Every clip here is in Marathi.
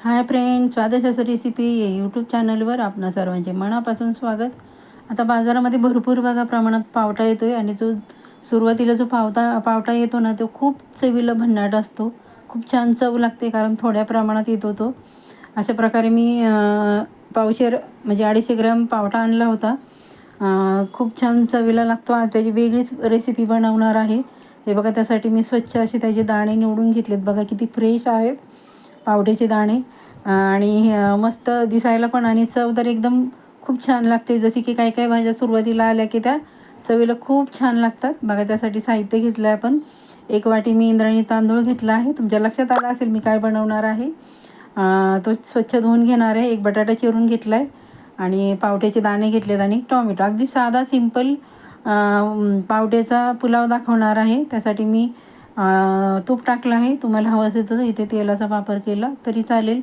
Hi friend Swadshastra recipe YouTube चॅनलवर आपणा सर्वांचे मनापासून स्वागत. आता बाजारामध्ये भरपूर बघा प्रमाणात पावटा येतो आहे आणि जो सुरुवातीला जो पावता पावटा येतो ना तो खूप चवीला भन्नाट असतो. खूप छान चव लागते कारण थोड्या प्रमाणात येतो तो अशा प्रकारे मी पावशेर म्हणजे अडीचशे ग्रॅम पावटा आणला होता. खूप छान चवीला लागतो आणि त्याची वेगळीच रेसिपी बनवणार आहे. हे बघा त्यासाठी मी स्वच्छ असे त्याचे दाणे निवडून घेतलेत. बघा किती फ्रेश आहेत. पावट्याचे दाणे आणि मस्त दिसायला पण आणि चव तर एकदम खूप छान लागते. जशी की काही काही भाज्या सुरुवातीला आल्या की त्या चवीला खूप छान लागतात. बघा त्यासाठी साहित्य घेतलं आहे आपण. एक वाटी मी इंद्राणी तांदूळ घेतला आहे. तुमच्या लक्षात आला असेल मी काय बनवणार आहे. तो स्वच्छ धुवून घेणार आहे. एक बटाटा चिरून घेतला आहे आणि पावट्याचे दाणे घेतलेत आणि टॉमॅटो. अगदी साधा सिंपल पावट्याचा पुलाव दाखवणार आहे. त्यासाठी मी तूप टाकलं आहे. तुम्हाला हवं असेल तर इथे तेलाचा वापर केला तरी चालेल.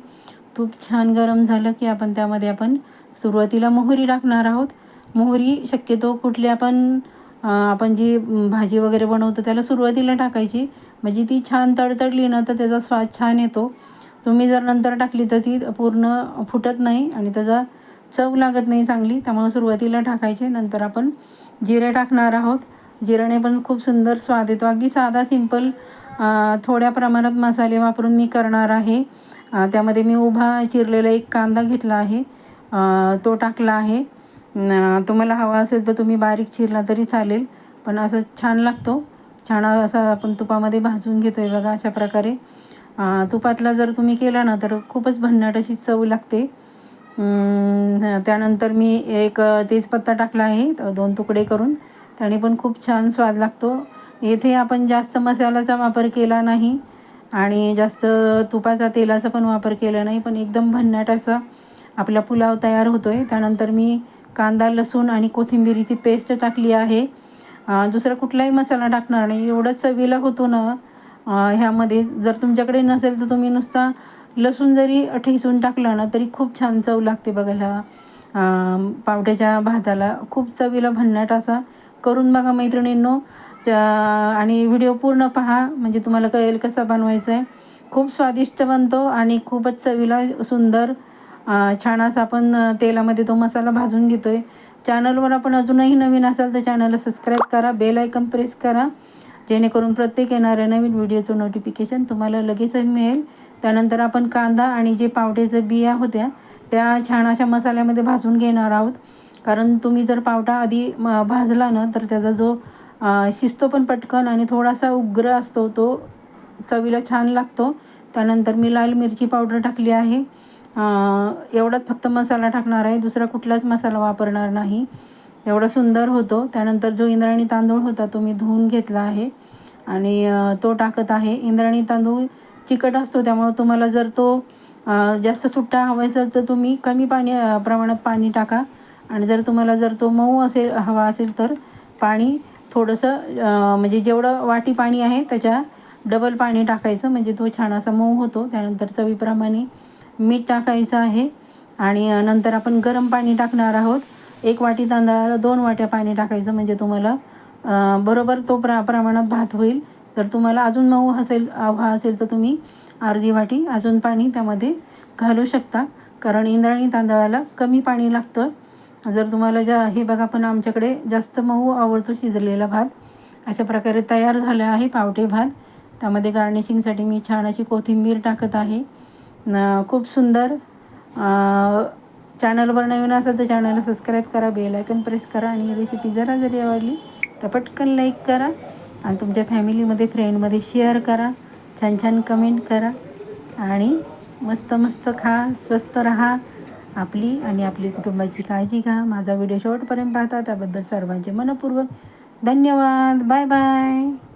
तूप छान गरम झालं की आपण त्यामध्ये आपण सुरुवातीला मोहरी टाकणार आहोत. मोहरी शक्यतो कुठली आपण आपण जी भाजी वगैरे बनवतो त्याला सुरुवातीला टाकायची. म्हणजे ती छान तडतडली ना तर त्याचा स्वाद छान येतो. तुम्ही जर नंतर टाकली तर ती पूर्ण फुटत नाही आणि त्याचा चव लागत नाही चांगली. त्यामुळे सुरुवातीला टाकायचे. नंतर आपण जिरे टाकणार आहोत. जिरणे पण खूप सुंदर स्वाद येतो. अगदी साधा सिंपल थोड्या प्रमाणात मसाले वापरून मी करणार आहे. त्यामध्ये मी उभा चिरलेला एक कांदा घेतला आहे. तो टाकला आहे. तुम्हाला हवा असेल तर तुम्ही बारीक चिरला तरी चालेल पण असं छान लागतो. छान असा आपण तुपामध्ये भाजून घेतो आहे बघा अशा प्रकारे. तुपातला जर तुम्ही केला ना तर खूपच भन्नाट अशी चव लागते. त्यानंतर मी एक तेजपत्ता टाकला आहे. दोन तुकडे करून. त्याने पण खूप छान स्वाद लागतो. येथे आपण जास्त मसाल्याचा वापर केला नाही आणि जास्त तुपाचा तेलाचा पण वापर केला नाही पण एकदम भन्नाट असा आपला पुलाव तयार होतो आहे त्यानंतर मी कांदा लसूण आणि कोथिंबिरीची पेस्ट टाकली आहे. दुसरा कुठलाही मसाला टाकणार नाही. एवढं चवीला होतो ना ह्यामध्ये जर तुमच्याकडे नसेल तर तुम्ही नुसता लसूण जरी ठेचून टाकला ना तरी खूप छान चव लागते बघा ह्या पावट्याच्या भाताला. खूप चवीला भन्नाट असा करून बघा मैत्रिणींनो. आणि व्हिडिओ पूर्ण पहा. म्हणजे तुम्हाला कळेल कसा बनवायचा आहे खूप स्वादिष्ट बनतो आणि खूपच चवीला सुंदर छान असा आपण तेलामध्ये तो मसाला भाजून घेतो आहे चॅनलवर आपण अजूनही नवीन असाल तर चॅनलला सबस्क्राईब करा. बेल आयकन प्रेस करा. जेणेकरून प्रत्येक येणाऱ्या नवीन व्हिडिओचं नोटिफिकेशन तुम्हाला लगेच मिळेल. त्यानंतर आपण कांदा आणि जे पावट्याच्या बिया होत्या त्या छान अशा मसाल्यामध्ये भाजून घेणार आहोत. कारण तुम्ही जर पावटा आधी म भाजला ना तर त्याचा जो शिजतो पण पटकन आणि थोडासा उग्र असतो तो चवीला छान लागतो. त्यानंतर मी लाल मिरची पावडर टाकली आहे. एवढाच फक्त मसाला टाकणार आहे दुसरा कुठलाच मसाला वापरणार नाही. एवढा सुंदर होतो. त्यानंतर जो इंद्राणी तांदूळ होता तो मी धुवून घेतला आहे. आणि तो टाकत आहे. इंद्राणी तांदूळ चिकट असतो त्यामुळं तुम्हाला जर तो जास्त सुट्टा हवा असेल तर तुम्ही कमी पाणी प्रमाणात पाणी टाका. आणि जर तुम्हाला जर तो मऊ असेल हवा असेल तर पाणी थोडंसं म्हणजे जेवढं वाटी पाणी आहे त्याच्या डबल पाणी टाकायचं म्हणजे तो छान असा मऊ होतो. त्यानंतर चवीप्रमाणे मीठ टाकायचं आहे आणि नंतर आपण गरम पाणी टाकणार आहोत. एक वाटी तांदळाला दोन वाट्या पाणी टाकायचं म्हणजे तुम्हाला बरोबर तो प्रा प्रमाणात भात होईल. जर तुम्हाला अजून मऊ असेल हवा असेल तर तुम्ही अर्धी वाटी अजून पाणी त्यामध्ये घालू शकता. कारण इंद्राणी तांदळाला कमी पाणी लागतं. जर तुम्हाला ज्या हे बघा पण आमच्याकडे जास्त मऊ आवडतो शिजलेला भात. अशा प्रकारे तयार झाला आहे पावटे भात. त्यामध्ये गार्निशिंगसाठी मी छान अशी कोथिंबीर टाकत आहे. न खूप सुंदर चॅनलवर नवीन असेल तर चॅनलला सबस्क्राईब करा बेल आयकन प्रेस करा आणि रेसिपी जरा जरी आवडली तर पटकन लाईक करा आणि तुमच्या फॅमिलीमध्ये फ्रेंडमध्ये शेअर करा. छान छान कमेंट करा आणि मस्त मस्त खा स्वस्त रहा. आपली आणि आपली कुटुंबाची काळजी घ्या. माझा व्हिडिओ शेवटपर्यंत पाहता. त्याबद्दल सर्वांचे मनपूर्वक धन्यवाद. Bye bye.